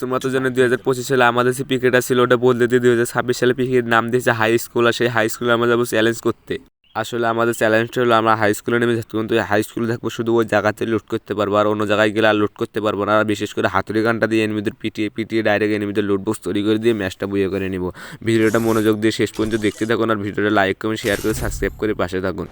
তোমরা তো জানো দুই হাজার পঁচিশ সালে আমাদের যে পিকেটা ছিল, ওটা বলতে দিয়ে দুই হাজার ছাব্বিশ সালে পিকের নাম দিয়েছে হাই স্কুল আর সেই হাই স্কুলে আমরা যাব চ্যালেঞ্জ করতে। আসলে আমাদের চ্যালেঞ্জটা হলো আমরা হাই স্কুলে নেমে যাচ্ছি, কিন্তু হাই স্কুলে থাকব শুধু ওই জায়গাতে লুট করতে পারব, আর অন্য জায়গায় গেলে আর লুট করতে পারব না। আর বিশেষ করে হাতুড়ি গানটা দিয়ে এনিমিদের পিটিয়ে পিটিয়ে ডাইরেক্ট এনিমিদের লুট বক্স তৈরি করে দিয়ে ম্যাচটা বইয়ে করে নিব। ভিডিওটা মনোযোগ দিয়ে শেষ পর্যন্ত দেখতে থাকুন, আর ভিডিওটা লাইক কমেন্ট শেয়ার করে সাবস্ক্রাইব করে পাশে থাকুন।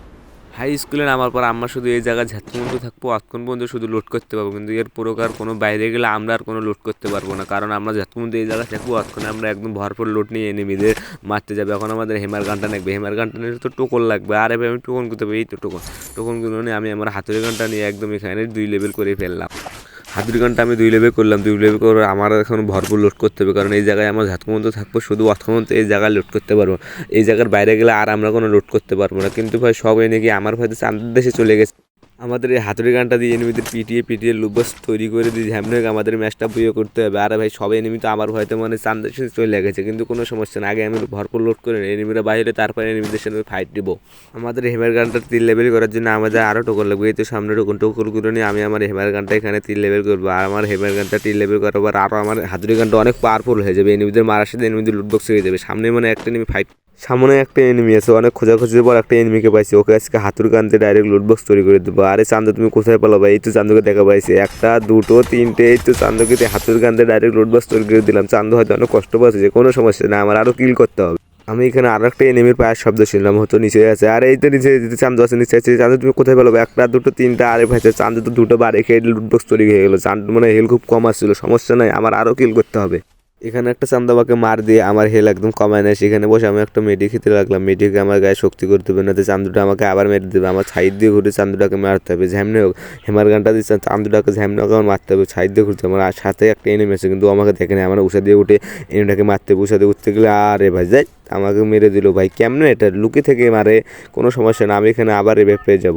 হাই স্কুলে নামার পর আমরা শুধু এই জায়গায় ঝাঁচমন্দ থাকব অতক্ষণ পর্যন্ত শুধু লোড করতে পারব। কিন্তু এর প্রকার কোনো বাইরে গেলে আমরা আর কোনো লোড করতে পারব না। কারণ আমরা ঝাঁচমন্দ এই জায়গায় থাকব অতক্ষণে আমরা একদম ভরপুর লোড নিয়ে এনিমিদের মারতে যাবে। এখন আমাদের হেমার গানটা লাগবে। হেমার গানটা নিয়ে তো টোকন লাগবে। আর এভাবে আমি টোকন করতে পারি এই তো টোকন টোকনগুলো নিয়ে আমি আমার হাতের গানটা নিয়ে একদম এখানে দুই লেভেল করে ফেললাম। হাতুড়ি গানটা আমি দুই লেভেল করলাম, দুই লেভেল করে আমার এখন ভরপুর লোড করতে হবে, কারণ এই জায়গায় আমার ঝাতকুমন্ত থাকব শুধু অথমন্ত এই জায়গায় লোড করতে পারব এই জায়গার বাইরে গেলে আর আমরা কোনো লোড করতে পারব না। কিন্তু ভাই সব গিয়ে আমার হয়তো চান্দের দেশে চলে গেছে। আমাদের এই হাতুড়ি গানটা দিয়ে এনিমিদের পিটিয়ে পিটিয়ে লুবাস তৈরি করে দিয়ে ঝ্যামনে আমাদের ম্যাচটা বুয়ে করতে হবে। আর ভাই, সব এনিমি তো আমার হয়তো মানে চান্দের চলে গেছে, কিন্তু কোনো সমস্যা না আগে আমি ভরপুর লোড করে নিই। এনিমিরা বাইরে, তারপরে এনিমিদের সাথে ফাইট দিব। আমাদের হেমার গানটা তিন লেভেল করার জন্য আমাদের আরও টোকন লাগবে। এই তো সামনে টোকন টোকনগুলো নিয়ে আমি আমার হেমার গানটা এখানে তিন লেভেল করব। আর আমার হেমার গানটা তিন লেভেল করার পর আরও আমার হাতুড়ি গানটা অনেক পাওয়ারফুল হয়ে যাবে। এনিমিদের মারার সাথে এনিমিদের লুটবক্স হয়ে যাবে। সামনে মানে একটা এনিমি ফাইট সামনে একটা এনিমি আছে, অনেক খোঁজাখুঁজির পর একটা এনিমিকে পাইছি। ওকে আজকে হাতুর কানতে ডাইরেক্ট লুটবক্স তৈরি করে দেবো। আরে চান্দু, তুমি কোথায় পেল ভাই? এই তো চান্দুকে দেখা পাইছি। একটা, দুটো, তিনটে, এই তো চান্দুকে হাতুর কানতে ডাইরেক্ট লুটবক্স তৈরি করে দিলাম। চান্দু হয়তো অনেক কষ্ট পাচ্ছে, যে কোনো সমস্যা না আমার আরও কিল করতে হবে। আমি এখানে আর একটা এনিমির পায়ের শব্দ শুনলাম হয়তো নিচে আছে। আর এই তো নিচে চান্দু আছে, নিচে আছে। চান্দু, তুমি কোথায় পেল একটা, দুটো, তিনটা, আরে ভাই চান্দু তো দুটো বারে খেয়ে লুটবক্স তৈরি হয়ে গেলো। চান্দু মানে হেল খুব কম আসছিল, সমস্যা নাই, আমার আরও কিল করতে হবে। এখানে একটা চান্দাবাকে মার দিয়ে আমার হেল একদম কমায় নেয়। সেখানে বসে আমি একটা মেডি খেতে লাগলাম। মেডিকে আমার গায়ে শক্তি করতে হবে না চান্দুটা আমাকে আবার মেরে দেবে। আমার সাইড দিয়ে ঘুরে চান্দুটাকে মারতে হবে ঝ্যামনে হোক। হেমার গানটা দিচ্ছে, চান্দুটাকে ঝ্যামনাকে আমার মারতে হবে। সাইড দিয়ে ঘুরতে আমার সাথে একটা এনিমি আছে, কিন্তু আমাকে দেখে নেই আমার উষা দিয়ে উঠে এনিমিটাকে মারতে হবে। উষা দিয়ে উঠতে গেলে, আরে ভাই, যাই, আমাকে মেরে দিল ভাই। কেমনে এটা? লুকে থেকে মারে, কোনো সমস্যা না। আমি এখানে আবার রেবে পেয়ে যাব।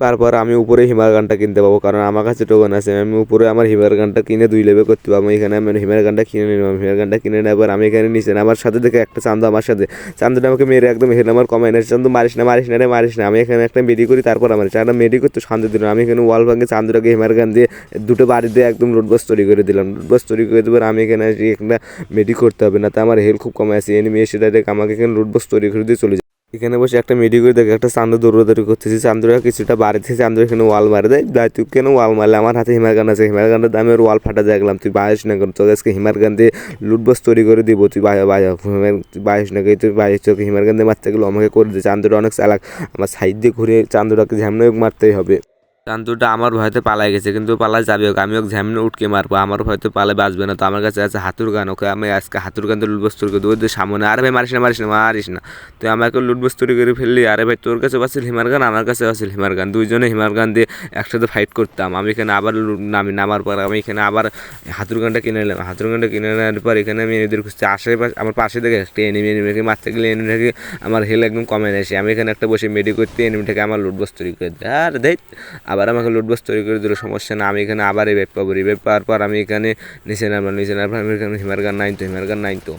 তারপর আমি উপরে হিমার গানটা কিনতে পাবো, কারণ আমার কাছে টোকন আছে। আমি উপরে আমার হিমার গানটা কিনে দুই লেভে করতে পারব এখানে আমি হিমার গানটা কিনে নিলাম হিমার গানটা কিনে নেবার আমি এখানে নিচে আমার সাথে দেখে একটা চান্দু আমার সাথে। চান্দুটা আমাকে মেরে একদম হেলে আমার কমায় না চান্দু মারিস না মারিস না রে, মারিস না। আমি এখানে একটা মেডি করি, তারপর আমার চারটা মেডি করতে শান্তি দিলাম। আমি এখানে ওয়াল ভাঙে চান্দুটাকে হিমার গান দিয়ে দুটো বাড়ি দিয়ে একদম রোডবাস তৈরি করে দিলাম। রোডবাস তৈরি করে দেবার আমি এখানে একটা মেডি করতে হবে, না তো আমার হেল খুব কমে আছে। এনিমি এসে ডাইরেক্ট আমাকে এখানে রোড রোডবাস তৈরি করে দিয়ে চলে এখানে বসে একটা মেডিকেল দেখে একটা চান্দু দৌড়াদৌড়ি করতেছি। চান্দুরা কিছুটা বাড়িতে চান্দু এখানে ওয়াল মারে দেয়। দায় তুই কেন ওয়াল মারলে? আমার হাতে হিমার গান আছে। হিমার দামে ওর ওয়াল ফাটা দেখলাম তুই বাইশ না কেন? তোকে আজকে হিমার গান দিয়ে লুটবস তৈরি করে দিব। তুই বাইশ না তুই বাইশ তোকে হিমার গান দিয়ে মারতে গেলো আমাকে করে দে। চান্দুরা অনেক চালাক। আমার সাইড দিয়ে ঘুরে চান্দুরাকে ঝামনে মারতেই হবে। চান্দুটা আমার ভয়তে পালাই গেছে, কিন্তু পালাই যাবে ওকে আমি ওকে ঝামনে উঠকে মারবো, আমার হয়তো পালে বাঁচবে না। তো আমার কাছে আছে হাতুর গান, ওকে আমি আজকে হাতুর গান দিয়ে লুটবস তৈরি করে দেবো সামনে। আরে ভাই, মারিস না মারিস না মারিস না। তুই আমাকে লুটবস তৈরি করে ফেললি, আরে ভাই, তোর কাছে বাসিল হিমার গান, আমার কাছে বাসিল হিমার গান। দুইজনে হিমার গান দিয়ে একসাথে ফাইট করতাম। আমি এখানে আবার নামি, নামার পর আমি এখানে আবার হাতুর গানটা কিনে নিলাম। হাতুর গানটা কিনে নেওয়ার পর এখানে আমি এদের খুঁজছি আশেপাশে, আমার পাশে দেখে একটা এনিমি এনিমিকে মারতে গেলে এনিমিটাকে আমার হেল একদম কমে নেছে আমি এখানে একটা বসে মেডি করতে এনিমিটাকে আমার লুটবস তৈরি করে দেয়। আর দেখ, আবার আমাকে লুটবস তৈরি করে দিল, সমস্যা না, আমি এখানে আবার রিভাইভ পাবো। রিভাইভ পাওয়ার পর আমি এখানে নিচে নামলাম নিচে নামলাম আমি এখানে হিমার গান নাইন তো, হিমার গান নাইন তো।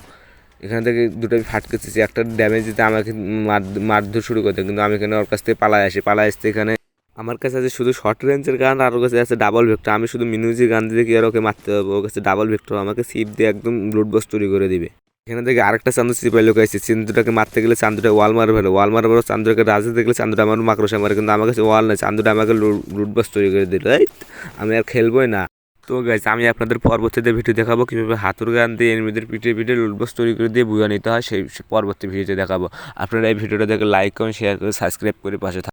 এখান থেকে দুটো আমি ফাটকেছি একটা ড্যামেজ দিতে আমাকে মার, মারধর শুরু করতে কিন্তু আমি এখানে ওর কাছ থেকে পালাই আসি, পালাই আসতে এখানে আমার কাছে আছে শুধু শর্ট রেঞ্জের গান, আর ওর কাছে আছে ডাবল ভেক্টর আমি শুধু মিনুজি গান দিয়ে কি আর ওকে মারতে হবে? ওর কাছে ডাবল ভেক্টর আমাকে সিপ দিয়ে একদম লুট বস তৈরি করে দিবে। এখানে থেকে আরেকটা চান্দু সিপাই লোক আছে চান্দুটাকে মারতে গেলে চান্দুটা ওয়াল মারবে ভালো ওয়াল মারবে চান্দুটাকে রাজে দেখলে চান্দুটা আমার মাকড়সা মারে। কিন্তু আমার কাছে ওয়াল নেই। চান্দুটা আমাকে লুটবাস তৈরি করে দিল। আমি আর খেলবোই না। তো গাইছে আমি আপনাদের পরবর্তীতে ভিডিও দেখাবো কীভাবে হাতুর গান দিয়ে এনিমিদের পিঠে পিঠে লুটবস তৈরি করে দিয়ে বুয়া নিতে হয় সেই পরবর্তী ভিডিওতে দেখাবো। আপনারা এই ভিডিওটা দেখে লাইক করেন শেয়ার করে সাবস্ক্রাইব করে পাশে